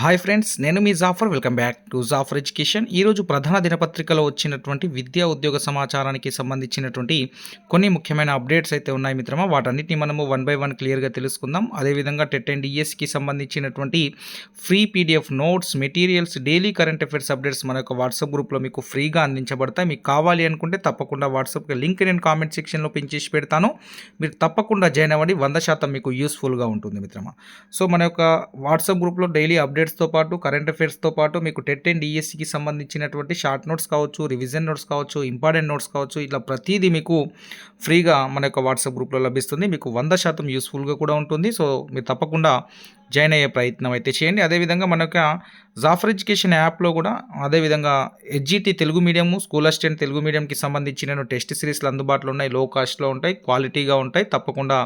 Hi friends నేను మీ Jafar welcome back to Jafar education ఈరోజు ప్రధాన దినపత్రికలో వచ్చినటువంటి విద్యా ఉద్యోగ సమాచారానికి సంబంధించినటువంటి కొన్ని ముఖ్యమైన అప్డేట్స్ అయితే ఉన్నాయి మిత్రమా. వాటన్నిటిని మనము వన్ బై వన్ క్లియర్గా తెలుసుకుందాం. అదేవిధంగా టెట్ అండ్ ఈఎస్కి సంబంధించినటువంటి free PDF notes materials daily current affairs updates మన యొక్క వాట్సాప్ గ్రూప్లో మీకు ఫ్రీగా అందించబడతాయి. మీకు కావాలి అనుకుంటే తప్పకుండా వాట్సాప్కి లింక్ నేను కామెంట్ సెక్షన్లో పెంచేసి పెడతాను. మీరు తప్పకుండా జాయిన్ అవ్వండి. వంద శాతం మీకు యూస్ఫుల్గా ఉంటుంది మిత్రమా. సో మన యొక్క వాట్సాప్ గ్రూప్లో డైలీ అఫేర్స్తో పాటు కరెంట్ అఫైర్స్తో పాటు మీకు టెట్ అండ్ డిఎస్సికి సంబంధించినటువంటి షార్ట్ నోట్స్ కావచ్చు రివిజన్ నోట్స్ కావచ్చు ఇంపార్టెంట్ నోట్స్ కావచ్చు ఇట్లా ప్రతిదీ మీకు ఫ్రీగా మన యొక్క వాట్సాప్ గ్రూప్లో లభిస్తుంది. మీకు వంద శాతం యూస్ఫుల్గా కూడా ఉంటుంది. సో మీరు తప్పకుండా జాయిన్ అయ్యే ప్రయత్నం అయితే చేయండి. అదేవిధంగా మన యొక్క జాఫర్ ఎడ్యుకేషన్ యాప్లో కూడా అదేవిధంగా HGT Telugu medium school assistant Telugu మీడియంకి సంబంధించిన టెస్ట్ సిరీస్లు అందుబాటులో ఉన్నాయి. లో కాస్ట్లో ఉంటాయి క్వాలిటీగా ఉంటాయి. తప్పకుండా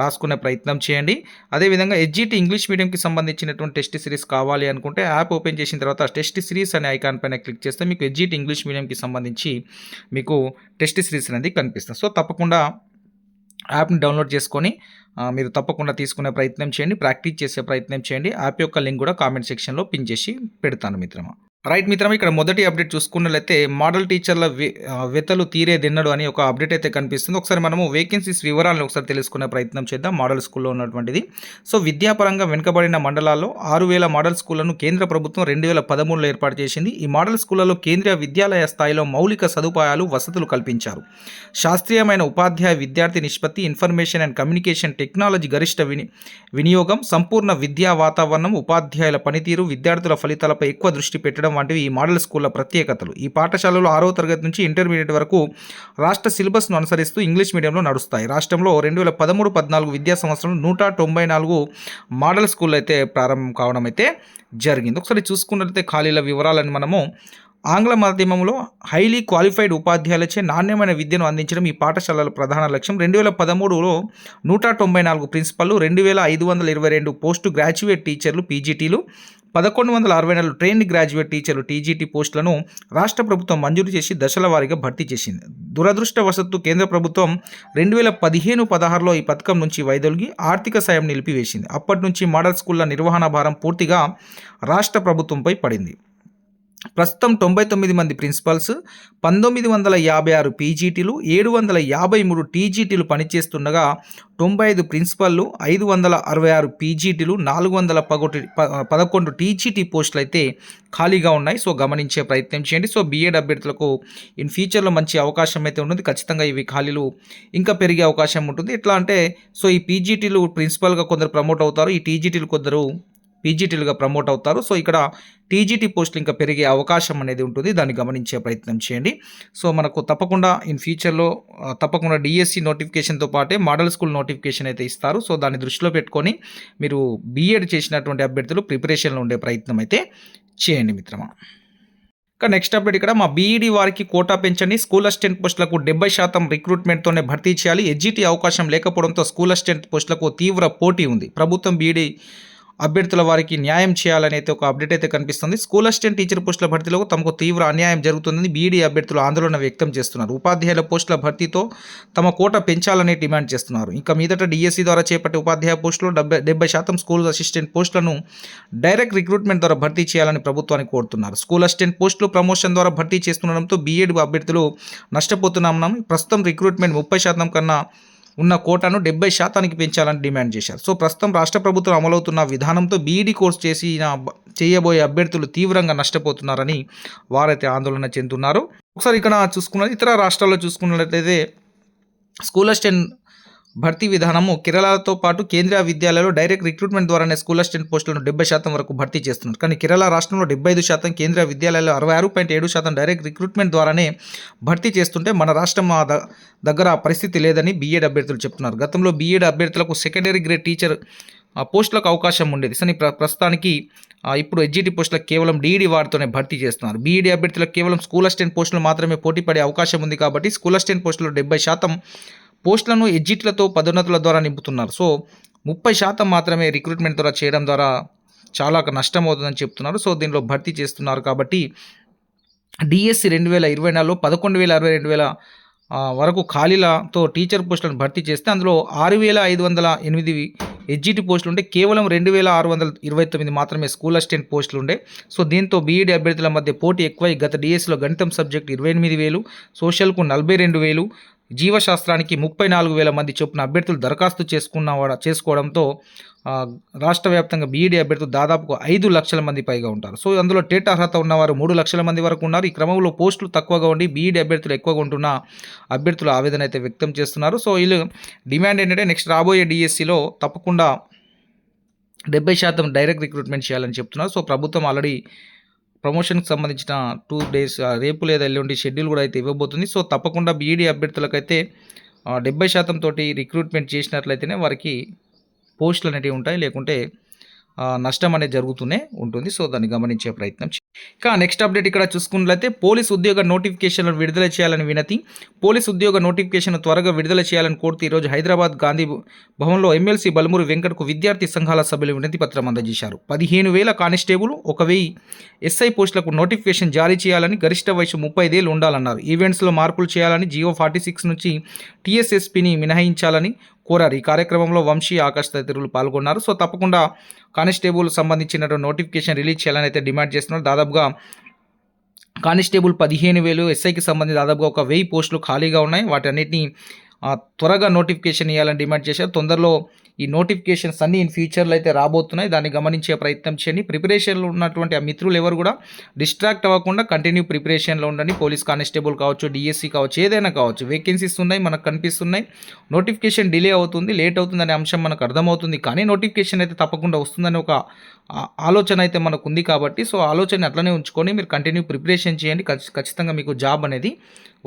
రాసుకునే ప్రయత్నం చేయండి. అదేవిధంగా హెచ్జిటి ఇంగ్లీష్ మీడియంకి సంబంధించినటువంటి టెస్ట్ సిరీస్ కావాలి అనుకుంటే యాప్ ఓపెన్ చేసిన తర్వాత టెస్ట్ సిరీస్ అనే ఐకాన్ పైన క్లిక్ చేస్తే మీకు హెచ్జిటి ఇంగ్లీష్ మీడియంకి సంబంధించి మీకు టెస్ట్ సిరీస్ అనేది కనిపిస్తుంది. సో తప్పకుండా యాప్ని డౌన్లోడ్ చేసుకొని మీరు తప్పకుండా తీసుకునే ప్రయత్నం చేయండి ప్రాక్టీస్ చేసే ప్రయత్నం చేయండి. యాప్ యొక్క లింక్ కూడా కామెంట్ సెక్షన్లో పిన్ చేసి పెడతాను మిత్రమా. రైట్ మిత్రం ఇక్కడ మొదటి అప్డేట్ చూసుకున్నట్లయితే మోడల్ టీచర్ల వెతలు తీరే అని ఒక అప్డేట్ అయితే కనిపిస్తుంది. ఒకసారి మనము వేకెన్సీస్ వివరాలను ఒకసారి తెలుసుకునే ప్రయత్నం చేద్దాం మోడల్ స్కూల్లో ఉన్నటువంటిది. సో విద్యాపరంగా వెనుకబడిన మండలాల్లో ఆరు వేల మోడల్ స్కూళ్ళను కేంద్ర ప్రభుత్వం రెండు వేల పదమూడులో ఏర్పాటు చేసింది. ఈ మోడల్ స్కూళ్ళలో కేంద్రీయ విద్యాలయ స్థాయిలో మౌలిక సదుపాయాలు వసతులు కల్పించారు. శాస్త్రీయమైన ఉపాధ్యాయ విద్యార్థి నిష్పత్తి ఇన్ఫర్మేషన్ అండ్ కమ్యూనికేషన్ టెక్నాలజీ గరిష్ట విని వినియోగం సంపూర్ణ విద్యా వాతావరణం ఉపాధ్యాయుల పనితీరు విద్యార్థుల ఫలితాలపై ఎక్కువ దృష్టి పెట్టడం వంటివి ఈ మోడల్ స్కూళ్ళ ప్రత్యేకతలు. ఈ పాఠశాలలో ఆరవ తరగతి నుంచి ఇంటర్మీడియట్ వరకు రాష్ట్ర సిలబస్ను అనుసరిస్తూ ఇంగ్లీష్ మీడియంలో నడుస్తాయి. రాష్ట్రంలో రెండు వేల పదమూడు పద్నాలుగు విద్యా సంవత్సరం నూట తొంభై నాలుగు మోడల్ స్కూల్ అయితే ప్రారంభం కావడం అయితే జరిగింది. ఒకసారి చూసుకున్నట్లయితే ఖాళీల వివరాలను మనము ఆంగ్ల మాధ్యమంలో హైలీ క్వాలిఫైడ్ ఉపాధ్యాయులచే నాణ్యమైన విద్యను అందించడం ఈ పాఠశాలల ప్రధాన లక్ష్యం. రెండు వేల పదమూడులో నూట తొంభై నాలుగు ప్రిన్సిపల్లు రెండు వేల ఐదు వందల ఇరవై రెండు పోస్ట్ గ్రాడ్యుయేట్ టీచర్లు పీజీటీలు పదకొండు వందల అరవై నాలుగు ట్రైన్డ్ గ్రాడ్యుయేట్ టీచర్లు టీజీటీ పోస్టులను రాష్ట్ర ప్రభుత్వం మంజూరు చేసి దశల వారీగా భర్తీ చేసింది. దురదృష్టవశత్తు కేంద్ర ప్రభుత్వం రెండు వేల పదిహేను పదహారులో ఈ పథకం నుంచి వైదొలిగి ఆర్థిక సాయం నిలిపివేసింది. అప్పటి నుంచి మోడల్ స్కూళ్ళ నిర్వహణ భారం పూర్తిగా రాష్ట్ర ప్రభుత్వంపై పడింది. ప్రస్తుతం తొంభై తొమ్మిది మంది ప్రిన్సిపల్స్ పంతొమ్మిది వందల యాభై ఆరు పీజీటీలు ఏడు వందల యాభై మూడు టీజీటీలు పనిచేస్తుండగా తొంభై ఐదు ప్రిన్సిపల్లు ఐదు వందల అరవై ఆరు పీజీటీలు నాలుగు వందల పగొటి ప- పదకొండు టీజీటీ పోస్టులు అయితే ఖాళీగా ఉన్నాయి. సో గమనించే ప్రయత్నం చేయండి. సో బీఎడ్ అభ్యర్థులకు ఇన్ ఫ్యూచర్లో మంచి అవకాశం అయితే ఉంటుంది ఖచ్చితంగా ఇవి ఖాళీలు ఇంకా పెరిగే అవకాశం ఉంటుంది. ఎట్లా అంటే సో ఈ పీజీటీలు ప్రిన్సిపల్గా కొందరు ప్రమోట్ అవుతారు. ఈ టీజీటీలు కొందరు పీజీటీలుగా ప్రమోట్ అవుతారు. సో ఇక్కడ టీజీటీ పోస్టులు ఇంకా పెరిగే అవకాశం అనేది ఉంటుంది. దాన్ని గమనించే ప్రయత్నం చేయండి. సో మనకు తప్పకుండా ఇన్ ఫ్యూచర్లో తప్పకుండా డిఎస్సి నోటిఫికేషన్తో పాటే మోడల్ స్కూల్ నోటిఫికేషన్ అయితే ఇస్తారు. సో దాన్ని దృష్టిలో పెట్టుకొని మీరు బీఎడ్ చేసినటువంటి అభ్యర్థులు ప్రిపరేషన్లో ఉండే ప్రయత్నం అయితే చేయండి మిత్రమా. ఇంకా నెక్స్ట్ అప్డేట్ ఇక్కడ మా బీఈడి వారికి కోటా పెంచండి. స్కూల్ అసిస్టెంట్ పోస్టులకు డెబ్బై శాతం రిక్రూట్మెంట్తోనే భర్తీ చేయాలి. ఎడ్జిటీ అవకాశం లేకపోవడంతో స్కూల్ అసిస్టెంట్ పోస్టులకు తీవ్ర పోటీ ఉంది. ప్రభుత్వం బీఈడి అభ్యర్థుల వారికి న్యాయం చేయాలని అయితే ఒక అప్డేట్ అయితే కనిపిస్తుంది. స్కూల్ అసిస్టెంట్ టీచర్ పోస్టుల భర్తీలో తమకు తీవ్ర అన్యాయం జరుగుతుందని బీఈడీ అభ్యర్థులు ఆందోళన వ్యక్తం చేస్తున్నారు. ఉపాధ్యాయుల పోస్టుల భర్తీతో తమ కోట పెంచాలని డిమాండ్ చేస్తున్నారు. ఇంకా మీదట డిఎస్సీ ద్వారా చేపట్టే ఉపాధ్యాయ పోస్టులు డెబ్బై డెబ్బై శాతం స్కూల్ అసిస్టెంట్ పోస్టులను డైరెక్ట్ రిక్రూట్మెంట్ ద్వారా భర్తీ చేయాలని ప్రభుత్వాన్ని కోరుతున్నారు. స్కూల్ అసిస్టెంట్ పోస్టులు ప్రమోషన్ ద్వారా భర్తీ చేస్తుండడంతో బీఎడ్ అభ్యర్థులు నష్టపోతున్నామని ప్రస్తుతం రిక్రూట్మెంట్ ముప్పై శాతం కన్నా ఉన్న కోటాను డెబ్బై శాతానికి పెంచాలని డిమాండ్ చేశారు. సో ప్రస్తుతం రాష్ట్ర ప్రభుత్వం అమలవుతున్న విధానంతో బీఈడీ కోర్స్ చేసిన చేయబోయే అభ్యర్థులు తీవ్రంగా నష్టపోతున్నారని వారైతే ఆందోళన చెందుతున్నారు. ఒకసారి ఇక్కడ చూసుకున్నది ఇతర రాష్ట్రాల్లో చూసుకున్నట్లయితే స్కూల్ అసిస్టెంట్ భర్తీ విధానము కేరళతో పాటు కేంద్రీయ విద్యాలయాల్లో డైరెక్ట్ రిక్రూట్మెంట్ ద్వారానే స్కూల్ అసిస్టెంట్ పోస్టులను డెబ్బై శాతం వరకు భర్తీ చేస్తున్నారు. కానీ కేరళ రాష్ట్రంలో డెబ్బై ఐదు శాతం కేంద్రీయ విద్యాలయాల్లో అరవై ఆరు పాయింట్ ఏడు శాతం డైరెక్ట్ రిక్రూట్మెంట్ ద్వారానే భర్తీ చేస్తుంటే మన రాష్ట్రం ద- దగ్గర పరిస్థితి లేదని బీఎడ్ అభ్యర్థులు చెప్తున్నారు. గతంలో బీఎడ్ అభ్యర్థులకు సెకండరీ గ్రేడ్ టీచర్ ఆ పోస్టులకు అవకాశం ఉండేది. కానీ ప్ర ప్రస్తుతానికి ఇప్పుడు ఎడ్జిటి పోస్టులకు కేవలం డీఈడి వారితోనే భర్తీ చేస్తున్నారు. బీఈడి అభ్యర్థులకు కేవలం స్కూల్ అసిస్టెంట్ పోస్టులు మాత్రమే పోటీ పడే అవకాశం ఉంది కాబట్టి స్కూల్ అసిస్టెంట్ పోస్టులు డెబ్బై శాతం పోస్టులను ఎగ్జిట్లతో పదోన్నతుల ద్వారా నింపుతున్నారు. సో ముప్పై శాతం మాత్రమే రిక్రూట్మెంట్ ద్వారా చేయడం ద్వారా చాలా నష్టం అవుతుందని చెప్తున్నారు. సో దీనిలో భర్తీ చేస్తున్నారు కాబట్టి డిఎస్సి రెండు వేల ఇరవై నాలుగులో పదకొండు వేల అరవై రెండు వేల వరకు ఖాళీలతో టీచర్ పోస్టులను భర్తీ చేస్తే అందులో ఆరు వేల ఐదు వందల ఎనిమిది ఎడ్జిటి పోస్టులు ఉంటే కేవలం రెండు వేల ఆరు వందల ఇరవై తొమ్మిది మాత్రమే స్కూల్ అసిస్టెంట్ పోస్టులు ఉండే. సో దీంతో బీఈడి అభ్యర్థుల మధ్య పోటీ ఎక్కువై గత డిఎస్సిలో గణితం సబ్జెక్ట్ ఇరవై ఎనిమిది వేలు సోషల్కు నలభై రెండు వేలు జీవశాస్త్రానికి ముప్పై నాలుగు వేల మంది చొప్పున అభ్యర్థులు దరఖాస్తు చేసుకున్న చేసుకోవడంతో రాష్ట్ర వ్యాప్తంగా బీఈడీ అభ్యర్థులు దాదాపు ఐదు లక్షల మంది పైగా ఉంటారు. సో అందులో టేట్ అర్హత ఉన్నవారు మూడు లక్షల మంది వరకు ఉన్నారు. ఈ క్రమంలో పోస్టులు తక్కువగా ఉండి బీఈడీ అభ్యర్థులు ఎక్కువగా ఉంటున్న అభ్యర్థులు ఆవేదన అయితే వ్యక్తం చేస్తున్నారు. సో వీళ్ళు డిమాండ్ ఏంటంటే నెక్స్ట్ రాబోయే డిఎస్సిలో తప్పకుండా డెబ్బై శాతం డైరెక్ట్ రిక్రూట్మెంట్ చేయాలని చెప్తున్నారు. సో ప్రభుత్వం ఆల్రెడీ ప్రమోషన్కి సంబంధించిన టూ డేస్ రేపు లేదా ఎల్లుండి షెడ్యూల్ కూడా అయితే ఇవ్వబోతుంది. సో తప్పకుండా బీఈడీ అభ్యర్థులకైతే ఆ, డెబ్బై శాతం తోటి రిక్రూట్మెంట్ చేసినట్లయితేనే వారికి పోస్టులు అనేటివి ఉంటాయి. లేకుంటే నష్టం అనేది జరుగుతూనే ఉంటుంది. సో దాన్ని గమనించే ప్రయత్నం ఇక నెక్స్ట్ అప్డేట్ ఇక్కడ చూసుకున్నట్లయితే పోలీస్ ఉద్యోగ నోటిఫికేషన్లను విడుదల చేయాలని వినతి. పోలీస్ ఉద్యోగ నోటిఫికేషన్ త్వరగా విడుదల చేయాలని కోరుతూ ఈరోజు హైదరాబాద్ గాంధీ భవన్లో ఎమ్మెల్సీ బలమూరి వెంకట్కు విద్యార్థి సంఘాల సభ్యులు వినతి పత్రం అందజేశారు. పదిహేను వేల కానిస్టేబుల్ ఒక వెయ్యి ఎస్ఐ పోస్టులకు నోటిఫికేషన్ జారీ చేయాలని గరిష్ట వయసు ముప్పై ఐదేళ్ళు ఉండాలన్నారు ఈవెంట్స్లో మార్పులు చేయాలని జియో ఫార్టీ సిక్స్ నుంచి టీఎస్ఎస్పిని మినహాయించాలని కోరారు. ఈ కార్యక్రమంలో వంశీ ఆకాశ్ తదితరులు పాల్గొన్నారు. సో తప్పకుండా కానిస్టేబుల్ సంబంధించినటువంటి నోటిఫికేషన్ రిలీజ్ చేయాలని అయితే డిమాండ్ చేస్తున్నారు. దాదాపుగా కానిస్టేబుల్ పదిహేను వేలు ఎస్ఐకి సంబంధించి దాదాపుగా ఒక వెయ్యి పోస్టులు ఖాళీగా ఉన్నాయి. వాటన్నిటిని త్వరగా నోటిఫికేషన్ ఇవ్వాలని డిమాండ్ చేశారు. తొందరలో ఈ నోటిఫికేషన్స్ అన్నీ ఇన్ ఫ్యూచర్లో అయితే రాబోతున్నాయి. దాన్ని గమనించే ప్రయత్నం చేయండి. ప్రిపరేషన్లో ఉన్నటువంటి ఆ మిత్రులు ఎవరు కూడా డిస్ట్రాక్ట్ అవ్వకుండా కంటిన్యూ ప్రిపరేషన్లో ఉండండి. పోలీస్ కానిస్టేబుల్ కావచ్చు డిఎస్సి కావచ్చు ఏదైనా కావచ్చు వేకెన్సీస్ ఉన్నాయి మనకు కనిపిస్తున్నాయి. నోటిఫికేషన్ డిలే అవుతుంది లేట్ అవుతుంది అనే అంశం మనకు అర్థమవుతుంది. కానీ నోటిఫికేషన్ అయితే తప్పకుండా వస్తుందని ఒక ఆలోచన అయితే మనకు ఉంది కాబట్టి సో ఆలోచన అట్లనే ఉంచుకొని మీరు కంటిన్యూ ప్రిపరేషన్ చేయండి. ఖచ్చితంగా మీకు జాబ్ అనేది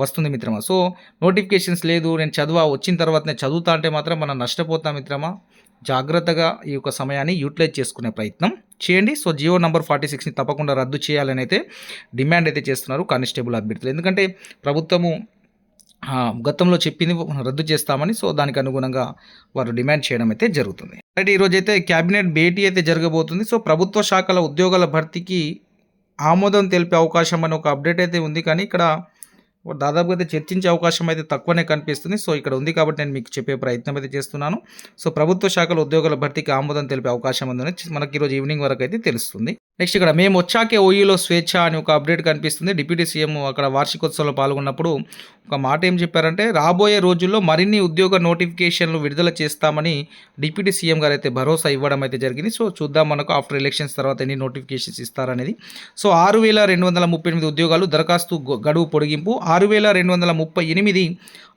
వస్తుంది మిత్రమా. సో నోటిఫికేషన్స్ లేదు నేను చదువు వచ్చిన తర్వాత నేను చదువుతా అంటే మాత్రం మనం నష్టపోతాం మిత్రమా. జాగ్రత్తగా ఈ యొక్క సమయాన్ని యూటిలైజ్ చేసుకునే ప్రయత్నం చేయండి. సో జియో నంబర్ ఫార్టీ సిక్స్ని తప్పకుండా రద్దు చేయాలని అయితే డిమాండ్ అయితే చేస్తున్నారు కానిస్టేబుల్ అభ్యర్థులు. ఎందుకంటే ప్రభుత్వము గతంలో చెప్పింది రద్దు చేస్తామని సో దానికి అనుగుణంగా వారు డిమాండ్ చేయడం అయితే జరుగుతుంది. అయితే ఈరోజు అయితే క్యాబినెట్ భేటీ అయితే జరగబోతుంది. సో ప్రభుత్వ శాఖల ఉద్యోగాల భర్తీకి ఆమోదం తెలిపే అవకాశం అని ఒక అప్డేట్ అయితే ఉంది. కానీ ఇక్కడ దాదాపుగా అయితే చర్చించే అవకాశం అయితే తక్కువనే కనిపిస్తుంది. సో ఇక్కడ ఉంది కాబట్టి నేను మీకు చెప్పే ప్రయత్నం అయితే చేస్తున్నాను. సో ప్రభుత్వ శాఖల ఉద్యోగాల భర్తీకి ఆమోదం తెలిపే అవకాశం ఉందని మనకి ఈరోజు ఈవినింగ్ వరకు అయితే తెలుస్తుంది. నెక్స్ట్ ఇక్కడ మేము వచ్చాకే ఓయూలో స్వేచ్ఛ అని ఒక అప్డేట్ కనిపిస్తుంది. డిప్యూటీ సీఎం అక్కడ వార్షికోత్సవంలో పాల్గొన్నప్పుడు ఒక మాట ఏం చెప్పారంటే రాబోయే రోజుల్లో మరిన్ని ఉద్యోగ నోటిఫికేషన్లు విడుదల చేస్తామని డిప్యూటీ సీఎం గారు అయితే భరోసా ఇవ్వడం అయితే జరిగింది. సో చూద్దాం మనకు ఆఫ్టర్ ఎలక్షన్స్ తర్వాత ఎన్ని నోటిఫికేషన్స్ ఇస్తారనేది. సో ఆరు వేల రెండు వందల ముప్పై ఎనిమిది ఉద్యోగాలు దరఖాస్తు గడువు పొడిగింపు ఆరు వేల రెండు వందల ముప్పై ఎనిమిది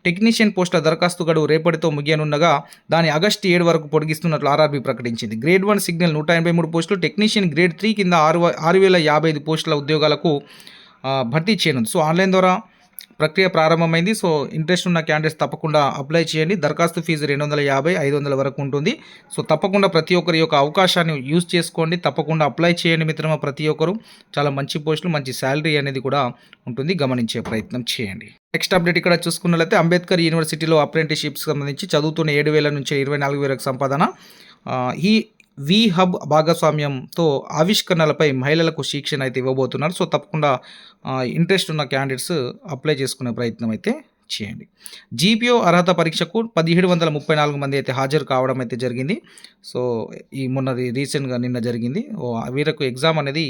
టెక్నీషియన్ పోస్టుల దరఖాస్తు గడువు రేపటితో ముగియనుండగా దాని ఆగస్టు ఏడు వరకు పొడిగిస్తున్నట్లు ఆర్ఆర్బీ ప్రకటించింది. గ్రేడ్ వన్ సిగ్నల్ నూట ఎనభై మూడు పోస్టులు టెక్నీషియన్ గ్రేడ్ త్రీ కింద ఆరు ఆరు వేల యాభై ఐదు పోస్టుల ఉద్యోగాలకు భర్తీ చేయనుంది. సో ఆన్లైన్ ద్వారా ప్రక్రియ ప్రారంభమైంది. సో ఇంట్రెస్ట్ ఉన్న క్యాండిడేట్స్ తప్పకుండా అప్లై చేయండి. దరఖాస్తు ఫీజు రెండు వందల యాభై ఐదు వందల వరకు ఉంటుంది. సో తప్పకుండా ప్రతి ఒక్కరి యొక్క అవకాశాన్ని యూజ్ చేసుకోండి. తప్పకుండా అప్లై చేయండి మిత్రమా ప్రతి ఒక్కరు. చాలా మంచి పోస్టులు మంచి శాలరీ అనేది కూడా ఉంటుంది. గమనించే ప్రయత్నం చేయండి. నెక్స్ట్ అప్డేట్ ఇక్కడ చూసుకున్నట్లయితే అంబేద్కర్ యూనివర్సిటీలో అప్రెంటిషిప్స్ సంబంధించి చదువుతున్న ఏడు వేల నుంచి ఇరవై నాలుగు వేలకు సంపాదన. ఈ వి హబ్ భాగస్వామ్యంతో ఆవిష్కరణలపై మహిళలకు శిక్షణ అయితే ఇవ్వబోతున్నారు. సో తప్పకుండా ఇంట్రెస్ట్ ఉన్న క్యాండిడేట్స్ అప్లై చేసుకునే ప్రయత్నం అయితే చేయండి. జీపీఓ అర్హత పరీక్షకు పదిహేడు వందల ముప్పై నాలుగు మంది అయితే హాజరు కావడం అయితే జరిగింది. సో ఈ మొన్న రీసెంట్గా నిన్న జరిగింది. ఓ, వీరకు ఎగ్జామ్ అనేది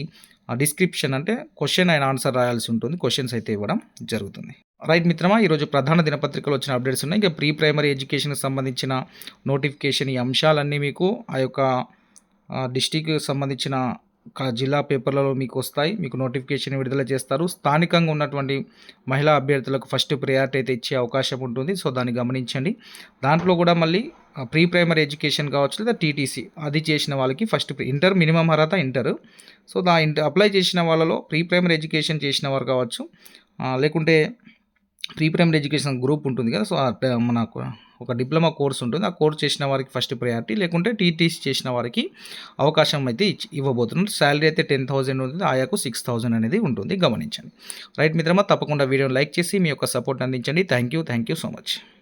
డిస్క్రిప్షన్ అంటే క్వశ్చన్ అండ్ ఆన్సర్ రాయాల్సి ఉంటుంది. క్వశ్చన్స్ అయితే ఇవ్వడం జరుగుతుంది. రైట్ మిత్రమా ఈరోజు ప్రధాన దినపత్రికలో వచ్చిన అప్డేట్స్ ఉన్నాయి. ఇంకా ప్రీ ప్రైమరీ ఎడ్యుకేషన్కి సంబంధించిన నోటిఫికేషన్ ఈ అంశాలన్నీ మీకు ఆ యొక్క డిస్టిక్ సంబంధించిన జిల్లా పేపర్లలో మీకు వస్తాయి. మీకు నోటిఫికేషన్ విడుదల చేస్తారు. స్థానికంగా ఉన్నటువంటి మహిళా అభ్యర్థులకు ఫస్ట్ ప్రియారిటీ అయితే ఇచ్చే అవకాశం ఉంటుంది. సో దాన్ని గమనించండి. దాంట్లో కూడా మళ్ళీ ప్రీ ప్రైమరీ ఎడ్యుకేషన్ కావచ్చు లేదా టీటీసీ అది చేసిన వాళ్ళకి ఫస్ట్ ఇంటర్ మినిమం అర్హత ఇంటర్. సో దా ఇంటర్ అప్లై చేసిన వాళ్ళలో ప్రీ ప్రైమరీ ఎడ్యుకేషన్ చేసిన వారు కావచ్చు. లేకుంటే ప్రీ ప్రైమరీ ఎడ్యుకేషన్ గ్రూప్ ఉంటుంది కదా సో మనకు ఒక డిప్లొమా కోర్స్ ఉంటుంది. ఆ కోర్స్ చేసిన వారికి ఫస్ట్ ప్రయారిటీ లేకుంటే టీటీసీ చేసిన వారికి అవకాశం అయితే ఇచ్చి- ఇవ్వబోతున్నారు. శాలరీ అయితే టెన్ థౌసండ్ ఉంటుంది ఆయాకు సిక్స్ థౌసండ్ అనేది ఉంటుంది. గమనించండి. రైట్ మిత్రమా తప్పకుండా వీడియోని లైక్ చేసి మీ యొక్క సపోర్ట్ అందించండి. Thank you thank you so much